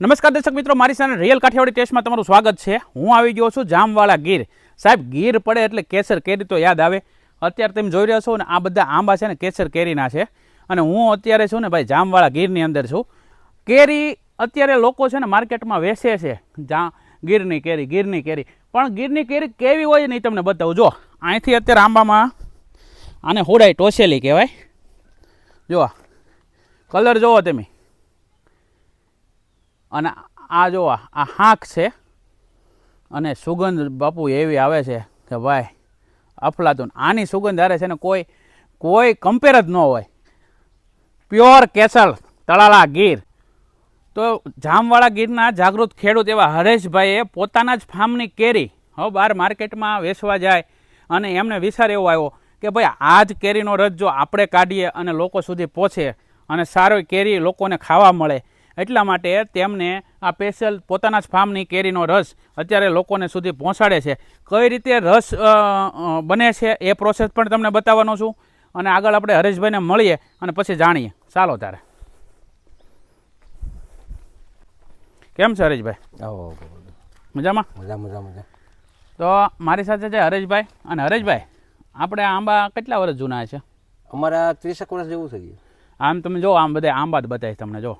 નમસ્કાર દર્શક મિત્રો, મારી સાથે રિયલ કાઠિયાવાડી ટેસ્ટમાં તમારું સ્વાગત છે. હું આવી ગયો છું જામવાળા ગીર. સાહેબ, ગીર પડે એટલે કેસર કેરી તો યાદ આવે. અત્યારે તમે જોઈ રહ્યા છો ને, આ બધા આંબા છે ને, કેસર કેરીના છે. અને હું અત્યારે છું ને, ભાઈ જામવાળા ગીરની અંદર છું. કેરી અત્યારે લોકો છે ને, માર્કેટમાં વેચે છે. જા, ગીરની કેરી ગીરની કેરી. પણ ગીરની કેરી કેવી હોય નહીં તમને બતાવું. જો, અહીંથી અત્યારે આંબામાં, આને હોડાઈ ટોસેલી કહેવાય. જો કલર જોવો તમે. અને આ જો આ હાંક છે, અને સુગંધ બાપુ એવી આવે છે કે ભાઈ અફલાતું આની સુગંધ હારે છે ને કોઈ કોઈ કમ્પેર જ ન હોય. પ્યોર કેસર તળાળા ગીર. તો જામવાળા ગીરના જાગૃત ખેડૂત એવા હરેશભાઈએ પોતાના જ ફાર્મની કેરી હવે બહાર માર્કેટમાં વેચવા જાય. અને એમને વિચાર એવો આવ્યો કે ભાઈ, આ જ કેરીનો રસ જો આપણે કાઢીએ અને લોકો સુધી પહોંચે અને સારો કેરી લોકોને ખાવા મળે એટલા માટે તેમને આ સ્પેશિયલ પોતાના જ ફાર્મની કેરીનો રસ અત્યારે લોકોને સુધી પહોંચાડે છે. કઈ રીતે રસ બને છે એ પ્રોસેસ પણ તમને બતાવવાનો છું. અને આગળ આપણે હરેશભાઈને મળીએ અને પછી જાણીએ. ચાલો તારે કેમ છે હરેશભાઈ. મજામાં? મજા મજા મજા. તો મારી સાથે છે હરેશભાઈ. અને હરેશભાઈ આપણે આંબા કેટલા વર્ષ જૂના છે? અમારા ત્રીસેક વર્ષ જેવું થઈ ગયું. આમ તમે જો આમ બધા આંબા જ બતાવીશ તમને જો.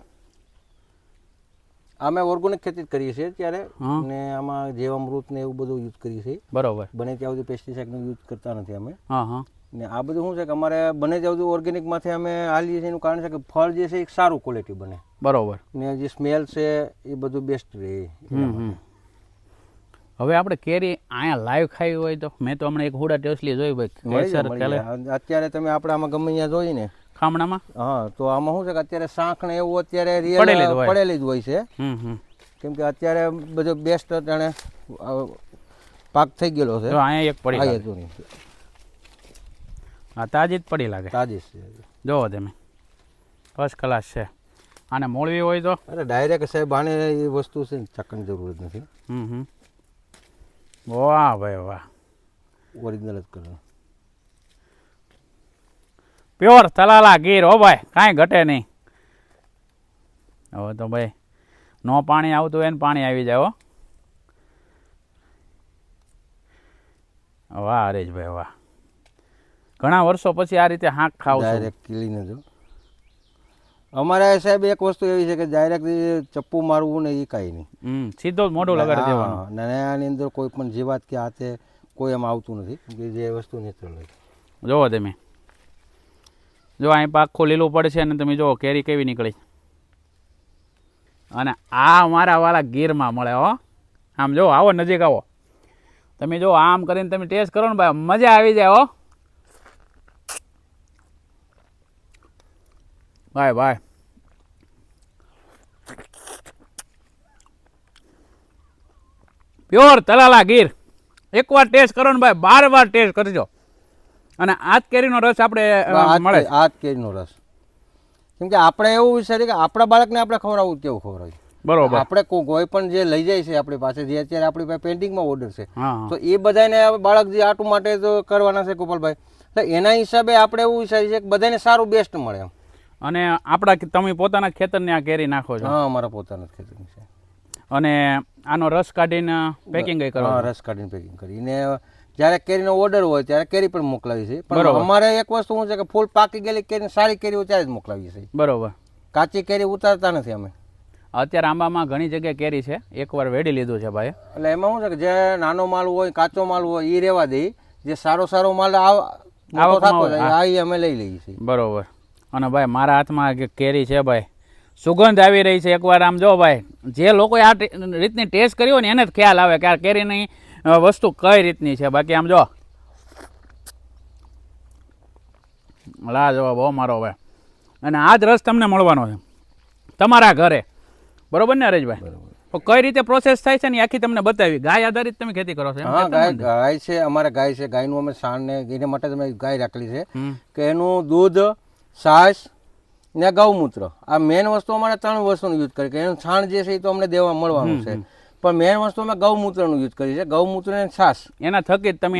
અમે ઓર્ગોનિક ખેતી જ કરીએ છીએ ત્યારે ને આમાં જીવામૃત ને એવું બધું યુઝ કરીએ છીએ. બરોબર. બને ત્યાં સુધી પેસ્ટિસાઇડનો યુઝ કરતા નથી અમે. હા હા. ને આ બધું શું છે કે અમારે બને ત્યાં સુધી ઓર્ગેનિકમાંથી અમે હાલીએ છીએ એનું કારણ છે કે ફળ જે છે એ સારું ક્વોલિટી બને. બરોબર. ને જે સ્મેલ છે એ બધું બેસ્ટ રહે. હવે આપણે કેરી અહીંયા લાઈવ ખાવી હોય તો મેં તો હમણાં એક હુડા ટેસલી જોઈ ભાઈ. અત્યારે તમે આપણે આમાં ગમે ત્યાં જોઈ ને ખામણામાં? હા તો આમાં શું છે કે અત્યારે શાંખ ને એવું અત્યારે રિયલ હોય. પડેલી જ હોય છે. કેમ કે અત્યારે બધો બેસ્ટ જાણે પાક થઈ ગયેલો છે. અહીંયા એક પડી લાગે. હા તાજી જ પડી લાગે. તાજી છે. જોવો તમે. ફર્સ્ટ ક્લાસ છે. આને મોળવી હોય તો? અરે ડાયરેક્ટ સાહેબ આને એ વસ્તુ છે ને ચાકની જરૂર જ નથી. હમ હમ. વાહ ભાઈ વાહ. ઓરિજિનલ જ કરવાનું પ્યોર તલાલા ગીર હો ભાઈ કાંઈ ઘટે નહીં. હવે તો ભાઈ નો પાણી આવતું હોય ને પાણી આવી જાય હો. વાહ હરેશભાઈ વાહ. ઘણા વર્ષો પછી આ રીતે હાંક ખાવ ડાયરેક્ટ કિલીને જો અમારે સાહેબ એક વસ્તુ એવી છે કે ડાયરેક્ટ ચપ્પુ મારવું ને એ કાંઈ નહીં. હમ સીધો જ મોઢું લગાડી દેવાનું. હા, ને આની અંદર કોઈ પણ જીવાત કે હાથે કોઈ એમ આવતું નથી કે જે વસ્તુ નેચરલ જોવો તમે. જો અહીં પાખું લીલું પડશે અને તમે જુઓ, કેરી કેવી નીકળી. અને આ અમારા વાળા ગીરમાં મળે, હો. આમ જો આવો નજીક આવો. તમે જો આમ કરીને તમે ટેસ્ટ કરો ને ભાઈ, મજા આવી જાય, હો. ભાઈ ભાઈ. પ્યોર તલાલા ગીર. એકવાર ટેસ્ટ કરો ને ભાઈ, બાર વાર ટેસ્ટ કરજો. અને આ જ કેરીનો રસ આપણે મળે આ જ કેરીનો રસ. કેમ કે આપણે એવું વિચારીએ કે આપણા બાળકને આપણે ખવડાવવું કેવું ખવડાવીએ? બરોબર. આપણે કોઈ પણ જે લઈ જાય છે આપણી પાસે જે અત્યારે આપણી પાસે પેન્ટિંગમાં ઓર્ડર છે તો એ બધાને બાળક જે આટું માટે તો કરવાના છે ગોપાલભાઈ? તો એના હિસાબે આપણે એવું વિચારીએ છીએ કે બધાને સારું બેસ્ટ મળે એમ. અને આપણા તમે પોતાના ખેતરને આ કેરી નાખો છો? હા અમારા પોતાના ખેતરની છે. અને આનો રસ કાઢીને પેકિંગ કરો રસ કાઢીને પેકિંગ કરીને જ્યારે કેરીનો ઓર્ડર હોય ત્યારે કેરી પણ મોકલાવી છે. પણ અમારે એક વસ્તુ શું છે કે ફૂલ પાકી ગયેલી કેરી સારી કેરી હોય ત્યારે જ મોકલાવી છે બરોબર. કાચી કેરી ઉતારતા નથી અમે. અત્યારે આંબામાં ઘણી જગ્યાએ કેરી છે. એકવાર વેડી લીધું છે ભાઈ એટલે એમાં શું છે કે જે નાનો માલ હોય કાચો માલ હોય એ રહેવા દઈ જે સારો સારો માલ આવ આ અમે લઈ લઈએ છીએ. બરોબર. અને ભાઈ મારા હાથમાં કેરી છે ભાઈ. સુગંધ આવી રહી છે એકવાર આમ જો ભાઈ. જે લોકોએ આ રીતની ટેસ્ટ કરી હોય ને એને જ ખ્યાલ આવે કે આ કેરીની વસ્તુ કઈ રીતની છે? બાકી આમ જો. લા જો બહુ મારો ભાઈ અને આ જ રસ તમને મળવાનો છે. તમારા ઘરે. બરોબર ને હરેશભાઈ? કઈ રીતે પ્રોસેસ થાય છે ને આખી તમને બતાવી. ગાય આધારિત તમે ખેતી કરો છો. હા ગાય ગાય છે અમારે ગાય છે. ગાયનું અમે સાણ ને એને માટે તમે ગાય રાખેલી છે. કે એનું દૂધ છાશ ને ગૌમૂત્ર. આ મેન વસ્તુ અમારે ત્રણ વસ્તુનું યુઝ કરે. કે એનું છાણ જે છે એ તો અમને દેવા મળવાનું છે. પણ મેન વસ્તુ અમે ગૌમૂત્રનું યુઝ કરીએ છીએ ગૌમૂત્ર ને છાશ. એના થકી જ તમે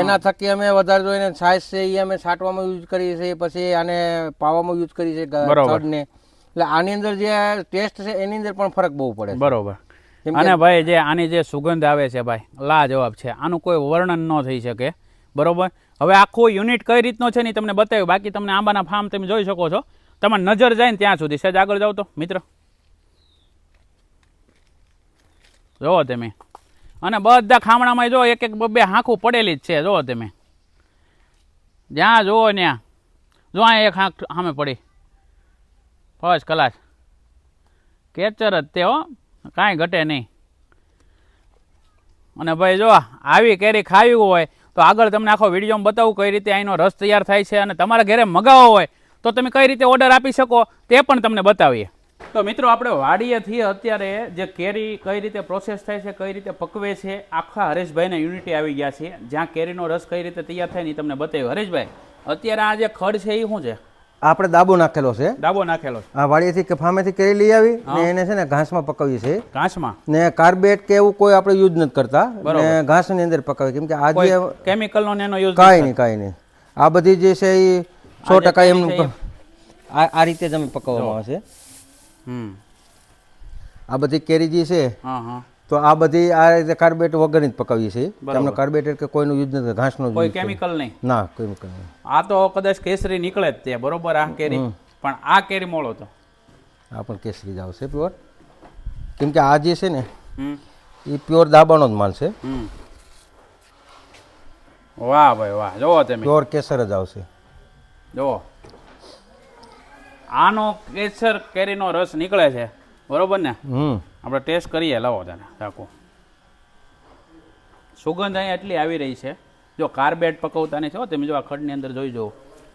એના થકી અમે વધારે જોઈને છાશ છે એ અમે છાંટવામાં યુઝ કરીએ છીએ પછી આને પાવામાં યુઝ કરીએ છીએ એટલે આની અંદર જે ટેસ્ટ છે એની અંદર પણ ફરક બહુ પડે બરોબર. અને ભાઈ જે આની જે સુગંધ આવે છે ભાઈ લાજવાબ છે. આનું કોઈ વર્ણન ન થઈ શકે. બરોબર? હવે આખું યુનિટ કઈ રીતનો છે ને તમને બતાવ્યું. બાકી તમને આંબાના ફાર્મ તમે જોઈ શકો છો. તમારી નજર જાય ને ત્યાં સુધી. સહેજ આગળ જાઓ તો મિત્ર. જોવો તમે. અને બધા ખામણામાં જો એક એક બે હાંખું પડેલી જ છે જુઓ તમે. જ્યાં જુઓ ત્યાં. જો આ એક હાંખ સામે પડી. First class. કેચર જ તે હો, કાંઈ ઘટે નહીં. અને ભાઈ જો આવી કેરી ખાવી હોય, તો આગળ તમને આખો વિડીયોમાં બતાવું કઈ રીતે અહીંનો રસ તૈયાર થાય છે અને તમારા ઘરે મગાવવો હોય, તો તમે કઈ રીતે ઓર્ડર આપી શકો, તે પણ તમને બતાવીએ. તો મિત્રો આપણે વાડીએથી અત્યારે જે કેરી કઈ રીતે પ્રોસેસ થાય છે કઈ રીતે પકવે છે આખા હરેશભાઈના યુનિટી આવી ગયા છે. જ્યાં કેરીનો રસ કઈ રીતે તૈયાર થાય ને તમને બતાવ્યું. હરેશભાઈ અત્યારે આ જે ખડ છે એ શું છે? આપણે દાબો નાખેલો છે. ડાબો નાખેલો છે. આ વાડીએથી કે ફામેથી કેરી લઈ આવી ને એને છે ને ઘાસમાં પકવીએ છીએ. ઘાસમાં? ને કાર્બેટ કે એવું કોઈ આપણે યુઝ નથી કરતા. ને ઘાસની અંદર પકાવીએ કેમ કે આ જે કેમિકલનો ને એનો યુઝ કાંઈ નહીં કાંઈ નહીં. આ બધી જે છે એ સો ટકા એમનું આ આ રીતે જ અમે પકવવામાં આવે છે. આ બધી કેરી જે છે તો આ બધી આ રીતે કાર્બેટ વગરની જ પકાવીએ છીએ તમને કાર્બેટ કે કોઈનું યુઝ નથી ઘાસનું કોઈ કેમિકલ નહીં. ના કેમિકલ નહીં. આ તો કદાચ કેસરી નીકળે જ તે બરોબર આ કેરી. પણ આ કેરી મોળો તો. આ પણ કેસરી જ આવશે પ્યોર. કેમ કે આ જે છે ને એ પ્યોર દાબાનો જ માલ છે. હમ. વાહ ભાઈ વાહ જોવો તમે. પ્યોર કેસર જ આવશે. જોવો. આનો કેસર કેરીનો રસ નીકળે છે. બરોબર ને? આપણે ટેસ્ટ કરીએ લાવો તને ચાકુ. સુગંધ અહીં એટલી આવી રહી છે. જો કાર્બેટ પકવતા નથી હો તમે જો આ ખડની અંદર જોઈ જુઓ.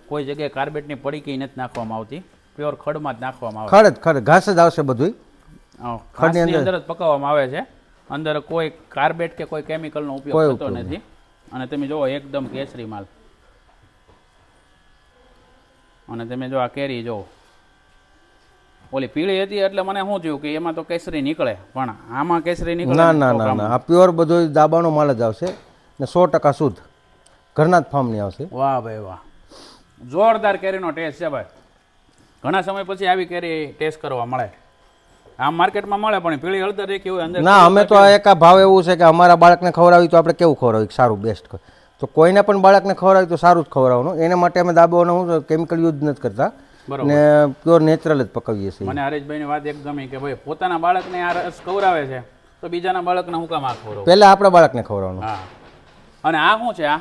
કોઈ જગ્યાએ કાર્બેટની પડીકી નથી નાખવામાં આવતી. પ્યોર ખડમાં જ નાખવામાં આવે. ખડ ખડ ઘાસ જ આવશે બધું ખડની અંદર? જ પકવવામાં આવે છે. અંદર કોઈ કાર્બેટ કે કોઈ કેમિકલનો ઉપયોગ થતો નથી. અને તમે જુઓ એકદમ કેસરી માલ. અને તમે જો આ કેરી જો ઓલી પીળી હતી એટલે મને શું થયું કે એમાં તો કેસરી નીકળે પણ આમાં કેસરી નીકળે ના ના ના ના. આ પ્યોર બધો દાબાનો માલ જ આવશે ને સો ટકા શુદ્ધ. ઘરના જ ફાર્મની આવશે. વાહ ભાઈ વાહ. જોરદાર કેરીનો ટેસ્ટ છે ભાઈ. ઘણા સમય પછી આવી કેરી ટેસ્ટ કરવા મળે. આમ માર્કેટમાં મળે પણ પીળી હળદર એક એવું અંદર ના અમે તો આ એક આ ભાવ એવું છે કે અમારા બાળકને ખવડાવી તો આપણે કેવું ખવડાવી? સારું બેસ્ટ તો કોઈને પણ બાળકને ખવડાવી તો સારું જ ખવડાવવાનું. એના માટે અમે દાબાનો હું કેમિકલ યુઝ નથી કરતા. ને પ્યોર નેચરલ જ પકવીએ છીએ. મને હરેશભાઈની વાત એક ગમી કે ભાઈ પોતાના બાળકને આ રસ ખવડાવે છે તો બીજાના બાળકને હું કામ આ ખવડાવું? પહેલા આપણા બાળકને ખવડાવવાનું. અને આ શું છે આ?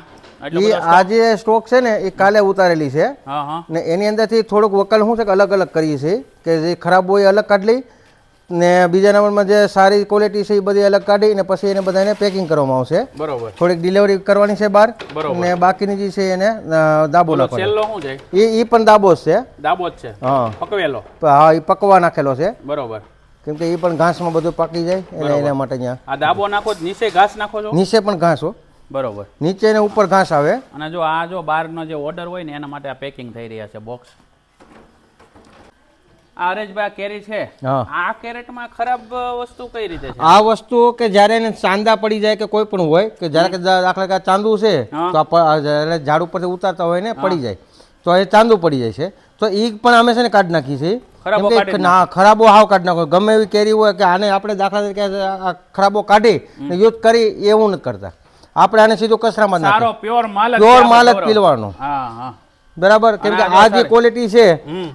એ આ જે સ્ટોક છે ને એ કાલે ઉતારેલી છે. હા હા. ને એની અંદરથી થોડુંક વકલ શું છે કે અલગ અલગ કરીએ છીએ કે જે ખરાબ હોય એ અલગ કાઢી લઈ ને બીજા નંબરમાં જે સારી ક્વોલિટી છે એ બધી અલગ કાઢી ને પછી એને બધાને પેકિંગ કરવામાં આવશે. બરોબર. થોડીક ડિલિવરી કરવાની છે બહાર. ને બાકીની જે છે એને દાબો નાખવાનો. છે? એ એ પણ દાબો જ છે. દાબો જ છે? હા. પકવેલો? હા એ પકવા નાખેલો છે. બરોબર. કેમ કે એ પણ ઘાસમાં બધું પાકી જાય એટલે એના માટે અહીંયા આ દાબો નાખો નીચે ઘાસ નાખો છો? નીચે પણ ઘાસ હો. બરોબર. નીચે ને ઉપર ઘાસ આવે. અને જો આ જો બહારનો જે ઓર્ડર હોય ને એના માટે આ પેકિંગ થઈ રહ્યા છે બોક્સ આ કેરી છે? આ કેરેટમાં ખરાબ વસ્તુ કઈ રીતે છે? આ વસ્તુ કે જ્યારે એને ચાંદા પડી જાય કે કોઈ પણ હોય કે જ્યારે દાખલા કે ચાંદુ છે તો ઝાડ ઉપરથી ઉતારતા હોય ને પડી જાય. તો એ ચાંદુ પડી જાય છે. તો એ પણ અમે છે ને કાઢી કેમ કાઢી ના ખરાબો હાવ કાઢી નાખો. ગમે એવી કેરી હોય કે આને આપણે દાખલા તરીકે ખરાબો કાઢી યુઝ કરી એવું નથી કરતા. આપણે આને સીધું કચરામાં સારો પ્યોર માલ પ્યોર માલ જ પીલવાનો. હા હા. બરાબર? કેમ કે આ જે ક્વોલિટી છે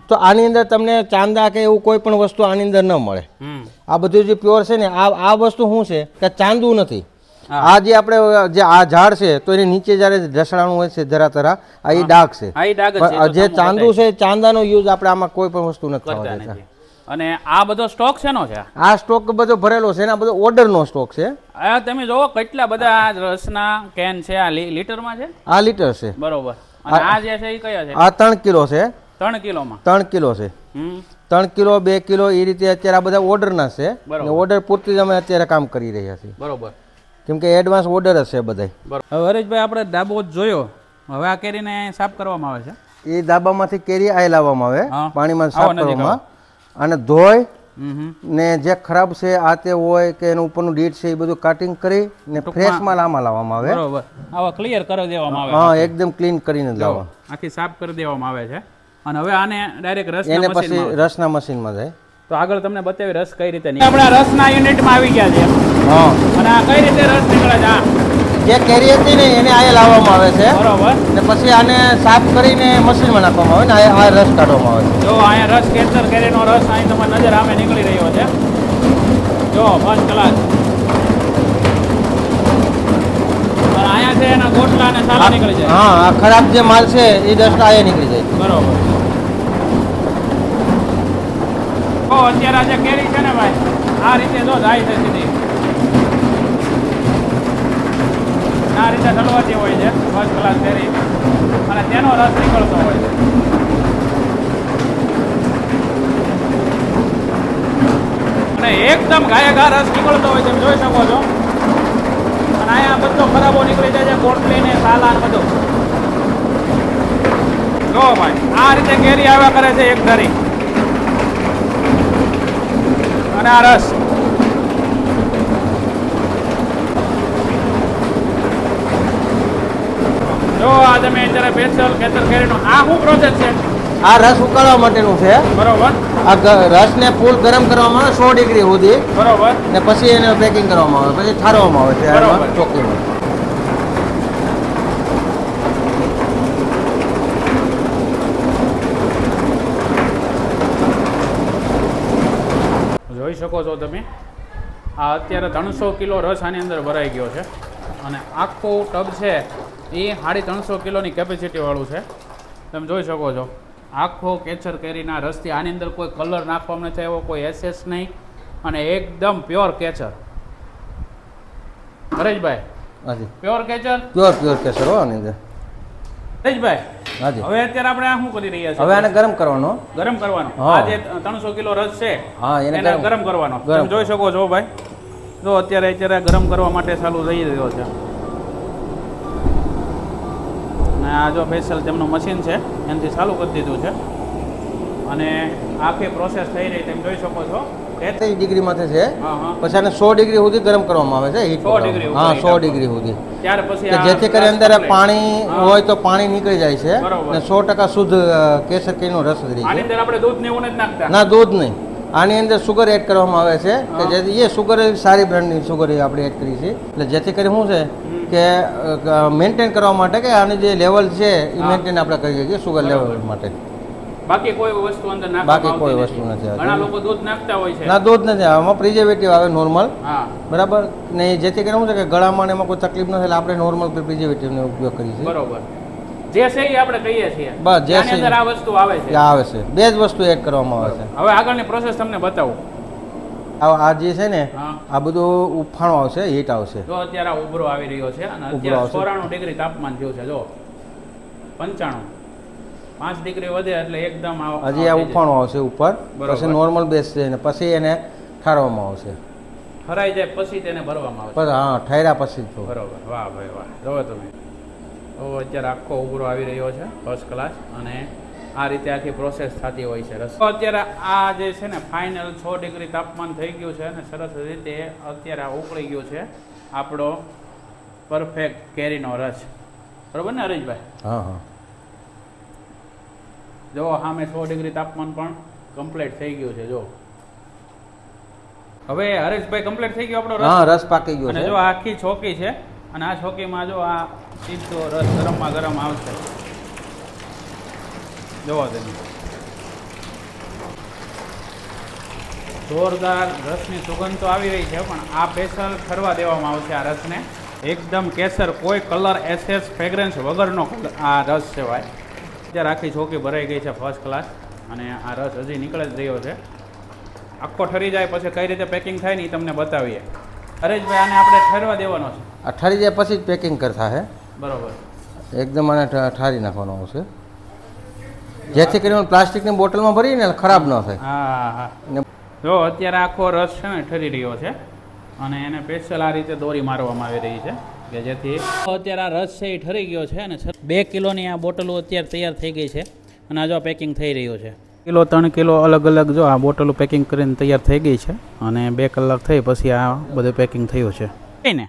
તો આની અંદર તમને ચાંદા કે એવું કોઈ પણ વસ્તુ આની અંદર ન મળે. આ બધું જે પ્યોર છે ને આ આ વસ્તુ શું છે કે ચાંદુ નથી. આ જે આપણે જે આ ઝાડ છે તો એની નીચે જ્યારે ઢસડાણું હોય છે જરા તરા આ એ ડાઘ છે. જ ચાંદુ છે ચાંદાનો યુઝ આપણે આમાં કોઈ પણ વસ્તુ નથી થવા કરતા દેતા. અને આ બધો સ્ટોક શેનો છે? આ સ્ટોક બધો ભરેલો છે ને આ બધો ઓર્ડરનો સ્ટોક છે. આ તમે જોવો કેટલા બધા રસના કેન છે આ લીટરમાં છે? આ લીટર છે. બરોબર. અને આ જે છે એ કયા છે? આ ત્રણ કિલો છે. ત્રણ કિલોમાં? ત્રણ કિલો છે. ત્રણ કિલો બે કિલો એ રીતે અત્યારે આ બધા ઓર્ડરના છે. ઓર્ડર પૂરતી જ અમે અત્યારે કામ કરી રહ્યા છીએ. બરોબર. કેમ કે એડવાન્સ ઓર્ડર હશે છે બધાય. હવે હરેશભાઈ આપણે ડાબો જ જોયો. હવે આ કેરીને સાફ કરવામાં આવે છે. એ ડાબામાંથી કેરી આ લાવવામાં આવે. પાણીમાં સાફ કરવામાં. અને ધોઈ ને જે ખરાબ છે આ તે હોય કે એનું ઉપરનું ડીટ છે એ બધું કટિંગ કરી ને ફ્રેશ માલ આમાં લાવવામાં આવે. બરોબર. આવા ક્લિયર કરી દેવામાં આવે. હા એકદમ ક્લીન કરીને લાવો આખી સાફ કરી દેવામાં આવે છે. અને હવે આને ડાયરેક્ટ રસ એને પછી રસના મશીનમાં જાય. તો આગળ તમને બતાવી રસ કઈ રીતે આપણે રસના યુનિટમાં આવી ગયા છે. હા. અને આ કઈ રીતે રસ જે કેરી હતી ને એને અહીંયા લાવવામાં આવે છે. બરાબર. ને પછી આને સાફ કરીને મશીનમાં નાખવામાં આવે ને આ રસ કાઢવામાં આવે છે. જો અહીંયા રસ કેસર કેરીનો રસ અહીં તમારી નજર આમે નીકળી રહ્યો છે. જો ક્લાસ અને અહીંયા છે એના ગોટલા અને સાલા નીકળી જાય. હા આ ખરાબ જે માલ છે એ ડસ્ટ અહીંયા નીકળી જાય. બરાબર. અત્યારે આ જે કેરી છે ને ભાઈ આ રીતે જો જાય છે સીધી. આ રીતે ઠલવાતી હોય છે ફર્સ્ટ ક્લાસ ફેરી. અને તેનો રસ નીકળતો હોય છે. અને એકદમ ઘાયે ઘા રસ નીકળતો હોય છે જોઈ શકો છો. અને અહીંયા બધો ખરાબો નીકળી જાય છે કોટલી ને સાલા ને બધું. જો ભાઈ, આ રીતે કેરી આવ્યા કરે છે એક ધરી. અને આ રસ જો આ તમે અત્યારે ખેતર કેરીનો આ શું પ્રોસેસ છે? આ રસ ઉકાળવા માટેનું છે. બરોબર. આ રસને ફૂલ ગરમ કરવામાં આવે સો ડિગ્રી સુધી. બરોબર. ને પછી એને પેકિંગ કરવામાં આવે પછી ઠારવામાં આવે છે ચોકીમાં જોઈ શકો છો તમે. આ અત્યારે ત્રણસો કિલો રસ આની અંદર ભરાઈ ગયો છે. અને આખો ટબ છે એ સાડી ત્રણસો કિલોની કેપેસિટીવાળું છે. તમે જોઈ શકો છો. આખો કેચર કેરીના રસથી આની અંદર કોઈ કલર નાખવામાં નથી આવ્યો કોઈ એસેસ નહીં અને એકદમ પ્યોર કેચર. હરેશભાઈ હાજી. Pure Kesar? Pure pure Kesar હો આની અંદર. હરેશભાઈ હાજી. હવે અત્યારે આપણે આ શું કરી રહ્યા હવે આને ગરમ કરવાનો. ગરમ કરવાનો. આ જે ત્રણસો કિલો રસ છે. હા એને ગરમ. કરવાનો. તમે જોઈ શકો છો ભાઈ. જો અત્યારે અત્યારે ગરમ કરવા માટે ચાલુ થઈ રહ્યો છે. અને આ જો સ્પેશિયલ તેમનું મશીન છે એનાથી ચાલુ કરી દીધું છે. અને આખી પ્રોસેસ થઈ રહી તમે જોઈ શકો છો. તેત્રીસ ડિગ્રી માથે છે પછી આને સો ડિગ્રી સુધી ગરમ કરવામાં આવે છે હીટ 100 ડિગ્રી હા સો ડિગ્રી સુધી. ત્યાર પછી જેથી કરી અંદર પાણી હોય તો પાણી નીકળી જાય છે. અને સો ટકા શુદ્ધ કેસર કેરીનો રસ રહે છે. આપણે દૂધ ને એવું નાખતા. ના દૂધ નહીં. આની અંદર સુગર એડ કરવામાં આવે છે કે જેથી એ સુગર સારી બ્રાન્ડની સુગર આપણે એડ કરી છે. એટલે જેથી કરી શું છે કે મેન્ટેન કરવા માટે કે આની જે લેવલ છે એ મેન્ટેન આપણે કરી શકીએ સુગર લેવલ માટે. બાકી કોઈ વસ્તુ અંદર બાકી કોઈ વસ્તુ નથી ઘણા લોકો દૂધ નાખતા હોય છે. ના દૂધ નથી આમાં પ્રિઝર્વેટિવ આવે નોર્મલ બરાબર? ને જેથી કરીને શું છે કે ગળામાં એમાં કોઈ તકલીફ નથી એટલે આપણે નોર્મલ પ્રિઝર્વેટિવનો ઉપયોગ કરીએ છીએ. બરોબર. જે છે એ આપણે કહીએ છીએ. બસ, જે છે. અંદર આ વસ્તુ આવે છે. આવે છે. બે જ વસ્તુ એડ કરવામાં આવે છે. હવે આગળની પ્રોસેસ તમને બતાવું. આ જે છે ને આ બધું ઉફાણું આવશે હીટ આવશે. જો અત્યારે આ ઉભરો આવી રહ્યો છે અને અત્યારે ચોરાણું ડિગ્રી તાપમાન થયું છે જો. પંચાણું. પાંચ ડિગ્રી વધે એટલે એકદમ હજી આ. ઉફાણું આવશે ઉપર. પછી નોર્મલ બેસશે ને પછી એને ઠારવામાં આવશે. ઠરાઈ જાય પછી તેને ભરવામાં આવે હા ઠાર્યા પછી. બરોબર. વાહ ભાઈ વાહ. જોવો તમે. અત્યારે આખો ઉભરો આવી રહ્યો છે ફર્સ્ટ ક્લાસ અને આ રીતે આખી પ્રોસેસ થતી હોય છે. રસ અત્યારે આ જે છે ને ફાઇનલ છ ડિગ્રી તાપમાન થઈ ગયું છે અને સરસ રીતે અત્યારે આ ઉકળી ગયો છે. આપણો પરફેક્ટ કેરીનો રસ. બરોબર ને હરીશભાઈ? હા હા. જો સામે સો ડિગ્રી તાપમાન પણ કમ્પ્લીટ થઈ ગયું છે જો. હવે હરેશભાઈ કમ્પ્લીટ થઈ ગયો આપણો રસ? પાકી ગયો અને છે. જો આખી છોકી છે અને આ છોકીમાં જો આ સીધો રસ ગરમમાં ગરમ આવશે. જોવા તમે. જોરદાર રસની સુગંધ તો આવી રહી છે, પણ આ સ્પેશિયલ ઠરવા દેવામાં આવશે આ રસને. એકદમ કેસર કોઈ કલર, એસેસ, ફ્રેગ્રન્સ વગરનો આ રસ ભાઈ. અત્યારે આખી ચોકી ભરાઈ ગઈ છે ફર્સ્ટ ક્લાસ અને આ રસ હજી નીકળે જ રહ્યો છે. આખો ઠરી જાય પછી કઈ રીતે પેકિંગ થાય ને એ તમને બતાવીએ. હરેશભાઈ, આને આપણે ઠરવા દેવાનો છે. આ ઠરી જાય પછી જ પેકિંગ કરતા હે. બરોબર. એકદમ આને ઠારી નાખવાનો આવશે જેથી કરીને પ્લાસ્ટિકની બોટલમાં ભરીને ખરાબ ન થાય. હા હા. જો અત્યારે આખો રસ છે ને ઠરી રહ્યો છે. અને એને સ્પેશિયલ આ રીતે દોરી મારવામાં આવી રહી છે કે જેથી અત્યારે આ રસ છે એ ઠરી ગયો છે અને બે કિલોની આ બોટલો અત્યારે તૈયાર થઈ ગઈ છે. અને આ જો પેકિંગ થઈ રહ્યું છે. કિલો ત્રણ કિલો અલગ અલગ જો આ બોટલો પેકિંગ કરીને તૈયાર થઈ ગઈ છે. અને બે કલાક થઈ પછી આ બધું પેકિંગ થયું છે. ને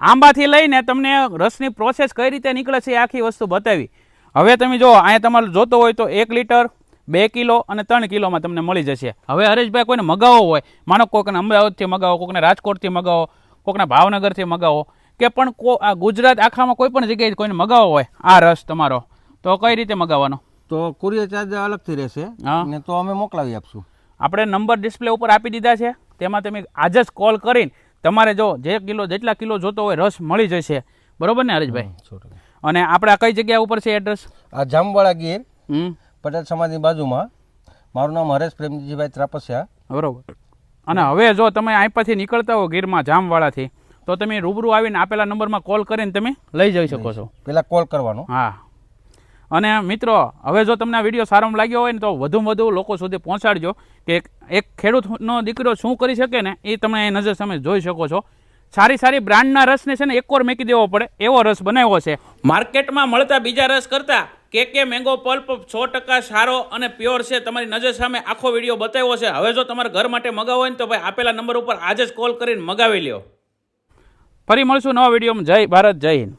આંબાથી લઈને તમને રસની પ્રોસેસ કઈ રીતે નીકળે છે એ આખી વસ્તુ બતાવી. હવે તમે જો અહીંયા તમારે જોતો હોય તો એક લીટર બે કિલો અને ત્રણ કિલોમાં તમને મળી જશે. હવે હરેશભાઈ કોઈને મગાવો હોય માનો કોઈકને અમદાવાદથી મગાવો કોઈકને રાજકોટથી મગાવો કોઈકને ભાવનગરથી મગાવો કે પણ કો આ ગુજરાત આખામાં કોઈ પણ જગ્યાએ કોઈને મગાવો હોય આ રસ તમારો તો કઈ રીતે મગાવવાનો? તો કુરિયર ચાર્જ અલગથી રહેશે હા. ને તો અમે મોકલાવી આપશું. આપણે નંબર ડિસ્પ્લે ઉપર આપી દીધા છે તેમાં તમે આજે જ કોલ કરીને તમારે જો જે કિલો જેટલા કિલો જોતો હોય રસ મળી જશે. બરોબર ને હરીશભાઈ? અને આપણે આ કઈ જગ્યા ઉપર છે એડ્રેસ આ જામવાળા ગીર પટેલ સમાજની બાજુમાં. મારું નામ હરેશ પ્રેમજીભાઈ ત્રાપસિયા. બરોબર. અને હવે જો તમે અહીં પરથી નીકળતા હો ગીરમાં જામવાળાથી તો તમે રૂબરૂ આવીને આપેલા નંબરમાં કોલ કરીને તમે લઈ જઈ શકો છો. પહેલાં કોલ કરવાનો. હા. અને મિત્રો, હવે જો તમને આ વીડિયો સારો લાગ્યો હોય ને તો વધુમાં વધુ લોકો સુધી પહોંચાડજો કે એક- ખેડૂતનો દીકરો શું કરી શકે ને એ તમે એ નજર સામે જોઈ શકો છો. સારી સારી બ્રાન્ડના રસને છે ને એક વાર મેકી દેવો પડે, એવો રસ બનાવ્યો છે. માર્કેટમાં મળતા બીજા રસ કરતા કે કે મેંગો પલ્પ સો ટકા સારો અને પ્યોર છે તમારી નજર સામે આખો વીડિયો બતાવ્યો છે. હવે જો તમારે ઘર માટે મગાવો હોય ને તો ભાઈ આપેલા નંબર ઉપર આજે જ કોલ કરીને મગાવી લ્યો. ફરી મળશું નવા વિડીયોમાં. જય ભારત, જય હિન્દ.